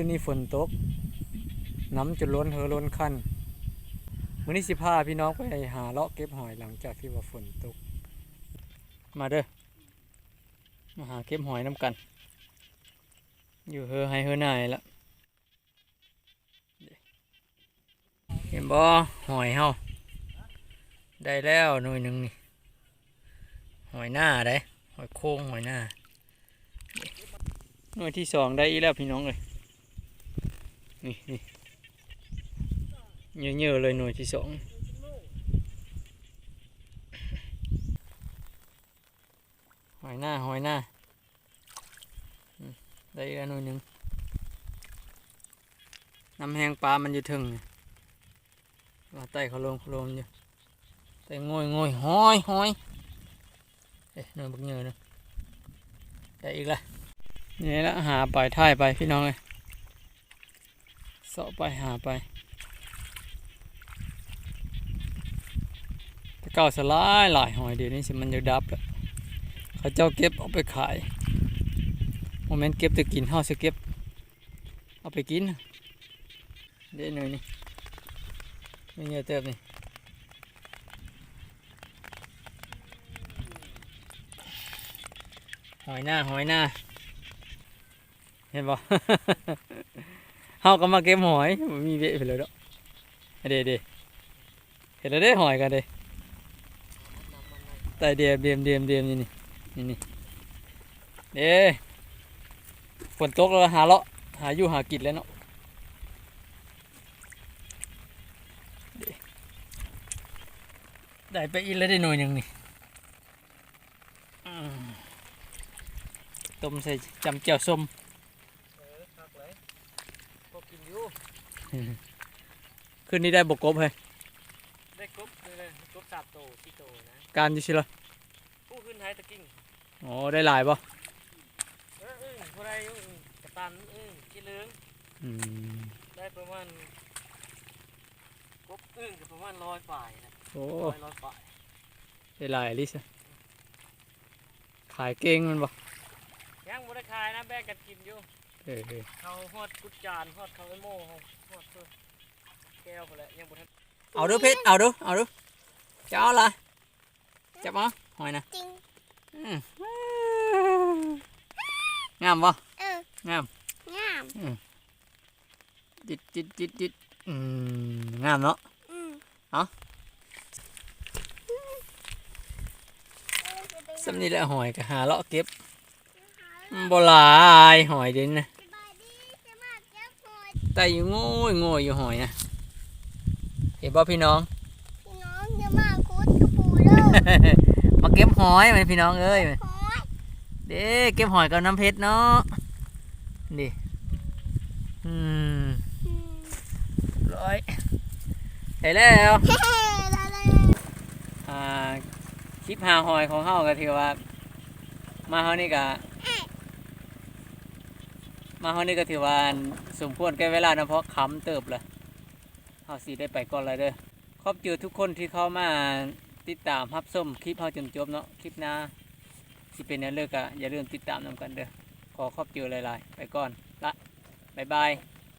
คืนนี้ฝนตก น้ำจะล้นเฮอล้นคันมื้อนี้สิพาพี่น้องไปหาเลาะเก็บหอยหลังจากที่ว่าฝนตก มาเด้อ มาหาเก็บหอยน้ำกัน อยู่เฮอให้เฮอหน่ายละเห็นบ่หอยเฮาได้แล้วหน่วยหนึ่งนี่ หอยหน้าได้หอยโค้งหอยหน้าหน่วยที่สองได้อีแล้วพี่น้องเลย นี่นี่เยอะๆเลยหน่วยที่สองหอยหน้าหอยหน้าได้อีกแล้วหน่วยหนึ่งน้ำแห้งปลามันอยู่ถึงนี่าไต่เขาลงเขาลงอยู่ไต่งอยงอยหอยหอยเอ๊ะหน่วยบักเยอนะได้อีกแล้วนี่ละหาไปท่ายไปพี่น้องเลยาะไปหาไปตะเก้าสลายหลายหอยเดี๋ยวนี้สิมันจะดับแล้วเขาเจ้าเก็บเอาไปขายโมเมนต์เก็บแต่กินเฮาสิเก็บ เอาไปกินเด้หน่อยนี่ไม่เงี้ยเติบนี่หอยหน้าหอยหน้าเห็นบ่ เฮาก็มาเก็บหอยมีเวะไปเลยดอกเด้เด้เห็นแล้วเด้หอยกันเด้แต่เดียมเดียมเดียมเดียมนี่นี่นี่นี่เด้ฝนตกแล้วหาเลาะหาอยู่หากินแล้วเนาะได้ไปอีกแล้วได้หน่อยหนึ่งนี่ต้มใส่จำเจียวส้ม เออคักเลยพอ กินอยู่คืนนี้ได้บกกบเฮ้ยได้กบเลยเลยกบสามโตสี่โตนะการอยู่สิละผู้ขึ้นไทยตะกิ้งอ๋อได้หลายป่ะเอออึ้งผู้ใดอึ้งกระตันอึ้งขี้เหลืองอืมได้ประมาณกบอึ้งก็ประมาณร้อยฝ่ายนะโอ้ร้อยร้อยฝ่ายได้หลายลิซะขายเก่งมันป่ะยังบ่ได้ขายนะแบ่งกันกินอยู่ เออเออเขาฮอดกุดจานฮอดเขาไอโม่ฮอดฮอดเพิ่นแก้วไปแล้วยังบ่ทันเอาดูเพชรเอาดูเอาดูจะเอาละจับมาหอยนะจริงอืมงามป่ะเอองามงามจิตจิตจิตจิตอืมงามเนาะอืมเอ้าสำนี่แหละหอยก็หาเลาะเก็บมันบ่หลายหอยเด่นนะ สบายดีจะมาเก็บหอย แต่อยู่โง่ยโง่ยอยู่หอยนะเห็นป่ะพี่น้อง พี่น้องจะมาคุดกระปูเด้อมาเก็บหอยไหมพี่น้องเอ้ยหอยเด้เก็บหอยกับน้ำเพชรเนาะนี่อืมอืมร้อยเห็นแล้วเฮ้ได้เลยอ่าคลิปหาหอยของเฮาก็ถือว่า มาเฮานี่ก็ มาเฮานี่ก็ถือว่าสมควรแก่เวลานะเพราะคำเติบเลยเฮาสิได้ไปก่อนเลยเด้อขอบเจอทุกคนที่เข้ามาติดตามรับส้มคลิปเฮาจนจบเนาะคลิปหน้าสิเป็นแนวเลิกอะอย่าลืมติดตามนำกันเด้อขอขอบเจอหลายๆ ไปก่อนละบ๊ายบาย